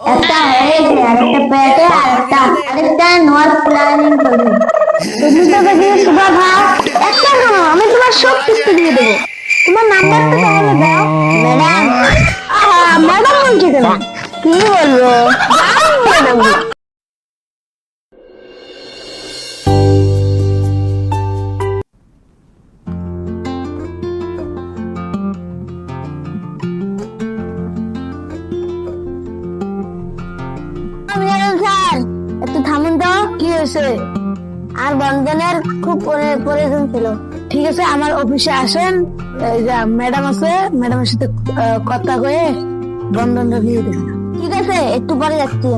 একটা পেটে আরেকটা নেওয়ার প্ল্যানিং করবে। তুমি তো সুভা ভাই, একটা না আমি তোমার সব কিস্তি দিয়ে দেবো। তোমার নাম্বারটা তাহলে দাও ম্যাডাম ম্যাডাম বলছি কেন? কি বলব? একটু থামুন তো, কি হয়েছে? আর বন্ধনের খুব প্রয়োজন ছিল। ঠিক আছে, আমার অফিসে আসেন। ম্যাডাম আছে, ম্যাডামের সাথে কথা কয়ে বন্ধনটা দিয়ে দেবেন ঠিক আছে, একটু পরে যাচ্ছি।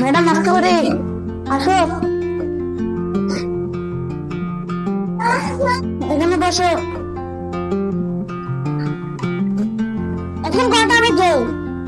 ম্যাডাম, আসতে পারে আসো। এখানে বসো।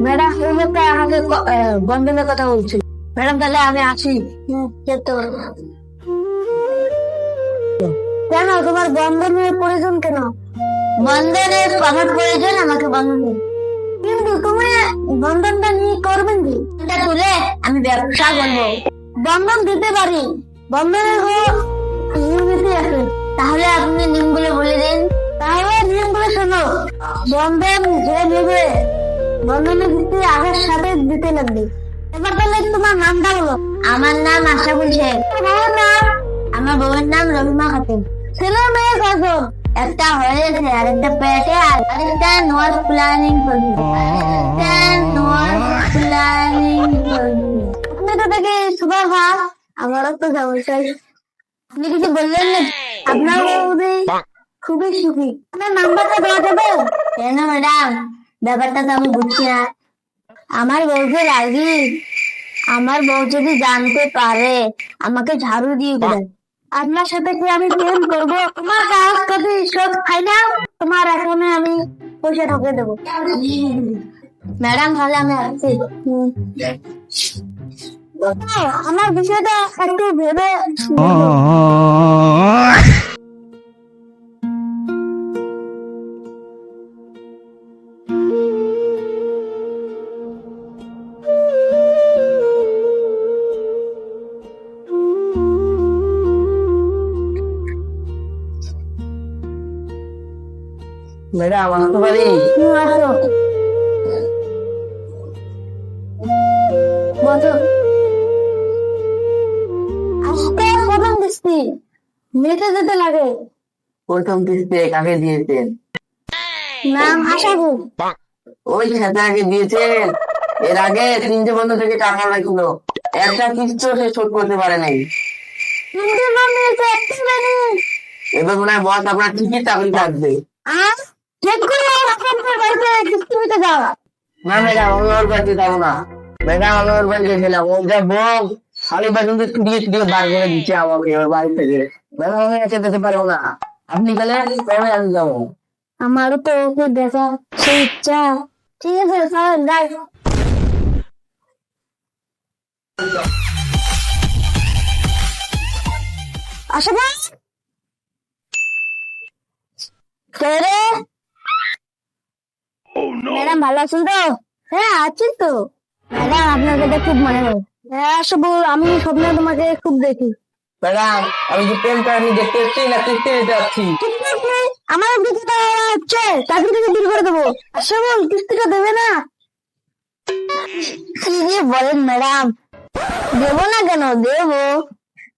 ম্যাডাম বন্ধনের কথা ম্যাডাম, তাহলে আমি আসি। কেন, তোমার বন্ধনের প্রয়োজন কেন? বন্ধনের প্রয়োজন আমাকে বন্ধন কিন্তু বন্ধনটা নিয়ে করবেন কি? তুলে আমি ব্যবসা করব। বন্ধন দিতে পারি। বন্ধনের আছে। তাহলে আপনি নিয়মগুলো বলে দিন। তাহলে নিয়মগুলো শোনো। বন্ধন যে নেবে বন্ধনে দিতে আগের সাথে দিতে লাগবে। এবার তাহলে তোমার নামটা বলো। আমার নাম আমার নাম? আমার বউয়ের নাম খাতুন। ছেলে মেয়ে কত একটা হয়েছে আর একটা পেটে আর প্ল্যানিং করবি আরেকটা নোয়ার প্ল্যানিং করবি আপনি তো দেখে সুপার আমারও তো আপনি কিছু বললেন না আপনার খুবই সুখী। আপনার নাম্বারটা দেওয়া যাবে। ব্যাপারটা তো আমি বুঝছি না। আমার বউকে রাগি আমার বউ যদি জানতে পারে আমাকে ঝাড়ু দিয়ে দেবে। আপনার সাথে কি আমি প্রেম করব? তোমার কাজ কবি সব খাই না? তোমার এখানে আমি পয়সা ঠকে দেবো। ম্যাডাম তাহলে আমি আসছি। আমার বিষয়টা একটু ভেবে ম্যাডাম আসতে পারি আসো আজকে প্রথম কিস্তি মেয়েটা যেতে লাগে প্রথম কিস্তি কাকে দিয়েছেন নাম আশাবু ওই খেতাকে দিয়েছেন এর আগে তিনটে বন্ধু থেকে টাকা লাগল একটা কিস্তিও সে শোধ করতে পারে নাই এবার মনে হয় বস আপনার ঠিকই চাকরি থাকবে না ম্যাডাম আমি ওর বাড়িতে যাব না। ম্যাডাম আমি ওর বাড়িতে গেছিলাম। ও যা বউ খালি বেতন দিয়ে ছুটিয়ে ছুটিয়ে বার করে দিচ্ছে আমাকে ওর বাড়ি থেকে। ম্যাডাম আমি এসে যেতে পারব না। আপনি গেলে কবে আমি যাব। আমারও তো ওকে দেখা সেই ইচ্ছা। ঠিক আছে স্যার যাই। আসো ভাই কে রে? ভালো আছেন তো? হ্যাঁ আছি তো। ম্যাডাম আপনাকে দেখে খুব মনে হয় হ্যাঁ আসব। আমি স্বপ্নে তোমাকে খুব দেখি। ম্যাডাম আমি কার্ড দেখতে এসছি না কিস্তি দিতে যাচ্ছি আমার হচ্ছে চাকরি থেকে দূর করে দেবো। আসব কিস্তিটা দেবে না। কি যে বলেন ম্যাডাম? দেবো না কেন? দেবো।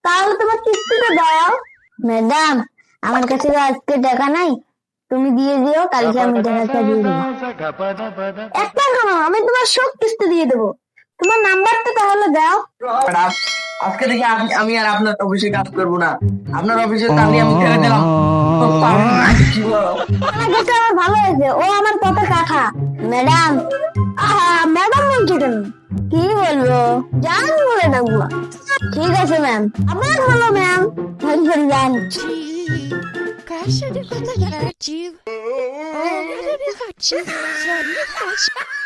তাহলে তোমার কিস্তিটা দাও। ম্যাডাম আমার কাছে আজকে টাকা নাই। তুমি দিয়ে দিও কালকে আমি টাকাটা দিয়ে দেবো। আমি তোমার সব কিস্তি দিয়ে দেবো। তোমার নাম্বারটা তাহলে দাও। আজকে থেকে আমি- আর আপনার অফিসে কাজ করব না। আপনার অফিসে তাহলে আমি ছেড়ে দিলাম আমার ভালো হয়েছে ও আমার কত ম্যাডাম। আহা ম্যাডাম বলছো কেন? কি বলব? জান বলে ডাকবো ঠিক আছে ম্যাম। আবার বলো ম্যাম। সরি সরি জান caixa de conta garantida. Olha a minha gatinha, sua.